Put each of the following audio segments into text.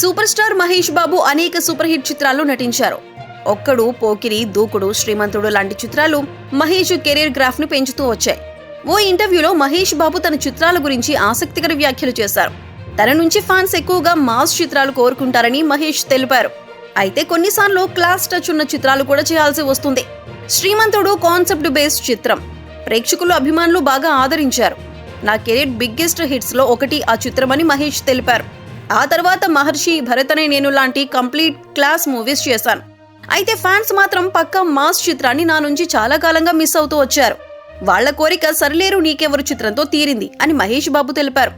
Super star Mahesh Babu అనేక super hit చిత్రాల్లో నటించారు. ఒక్కడు పోకిరి దూకుడు శ్రీమంతుడు లాంటి చిత్రాలు మహేష్ కెరీర్ గ్రాఫ్ను పెంచుతూ వచ్చాయి. ఓ ఇంటర్వ్యూలో మహేష్ బాబు తన చిత్రాల గురించి ఆసక్తికర వ్యాఖ్యలు చేశారు. తన నుంచి ఫ్యాన్స్ ఎక్కువగా మాస్ చిత్రాలు కోరుకుంటారని మహేష్ తెలిపారు. అయితే కొన్నిసార్లు క్లాస్ టచ్ ఉన్న చిత్రాలు కూడా చేయాల్సి వస్తుంది. శ్రీమంతుడు కాన్సెప్ట్ బేస్డ్ చిత్రం. ప్రేక్షకులు అభిమానులు బాగా ఆదరించారు. నా కెరీర్ బిగ్గెస్ట్ హిట్స్లో ఒకటి ఆ చిత్రమని మహేష్ తెలిపారు. ఆ తర్వాత మహర్షి భరతనే నేను లాంటి కంప్లీట్ క్లాస్ మూవీస్ చేశాను. అయితే ఫ్యాన్స్ మాత్రం పక్క మాస్ చిత్రాన్ని నా నుంచి చాలా కాలంగా మిస్ అవుతూ వచ్చారు. వాళ్ళ కోరిక సరిలేరు నీకెవరు చిత్రంతో తీరింది అని మహేష్ బాబు తెలిపారు.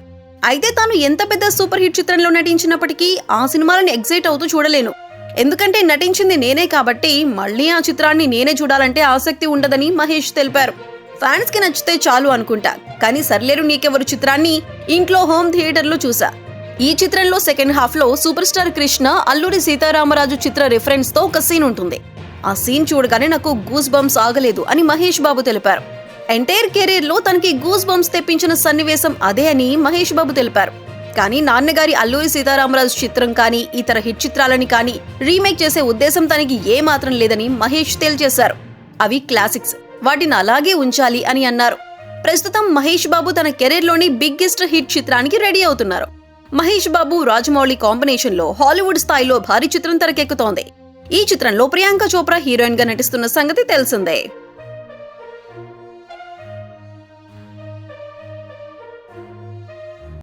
అయితే తాను ఎంత పెద్ద సూపర్ హిట్ చిత్రంలో నటించినప్పటికీ ఆ సినిమాలను ఎగ్జైట్ అవుతూ చూడలేను. ఎందుకంటే నటించింది నేనే కాబట్టి మళ్ళీ ఆ చిత్రాన్ని నేనే చూడాలంటే ఆసక్తి ఉండదని మహేష్ తెలిపారు. ఫ్యాన్స్కి నచ్చితే చాలు అనుకుంటా. కానీ సర్లేరు నీకెవరు చిత్రాన్ని ఇంట్లో హోమ్ థియేటర్లో చూసా. ఈ చిత్రంలో సెకండ్ హాఫ్లో సూపర్ స్టార్ కృష్ణ అల్లూరి సీతారామరాజు చిత్ర రిఫరెన్స్తో ఒక సీన్ ఉంటుంది. ఆ సీన్ చూడగానే నాకు గూస్ బంప్స్ ఆగలేదు అని మహేష్ బాబు తెలిపారు. ఎంటైర్ కెరీర్లో తనకి గూస్ బంప్స్ తెప్పించిన సన్నివేశం అదే అని మహేష్ బాబు తెలిపారు. కానీ నాన్నగారి అల్లూరి సీతారామరాజు చిత్రం కానీ ఇతర హిట్ చిత్రాలని కానీ రీమేక్ చేసే ఉద్దేశం తనకి ఏ మాత్రం లేదని మహేష్ తేల్చేశారు అవి క్లాసిక్స్. వాటిని అలాగే ఉంచాలి అని అన్నారు. ప్రస్తుతం మహేష్ బాబు తన కెరీర్లోని బిగ్గెస్ట్ హిట్ చిత్రానికి రెడీ అవుతున్నారు. మహేష్ బాబు రాజమౌళి కాంబినేషన్లో హాలీవుడ్ స్థాయిలో భారీ చిత్రం తెరకెక్కుతోంది. ఈ చిత్రంలో ప్రియాంక చోప్రా హీరోయిన్గా నటిస్తున్న సంగతి తెలిసిందే.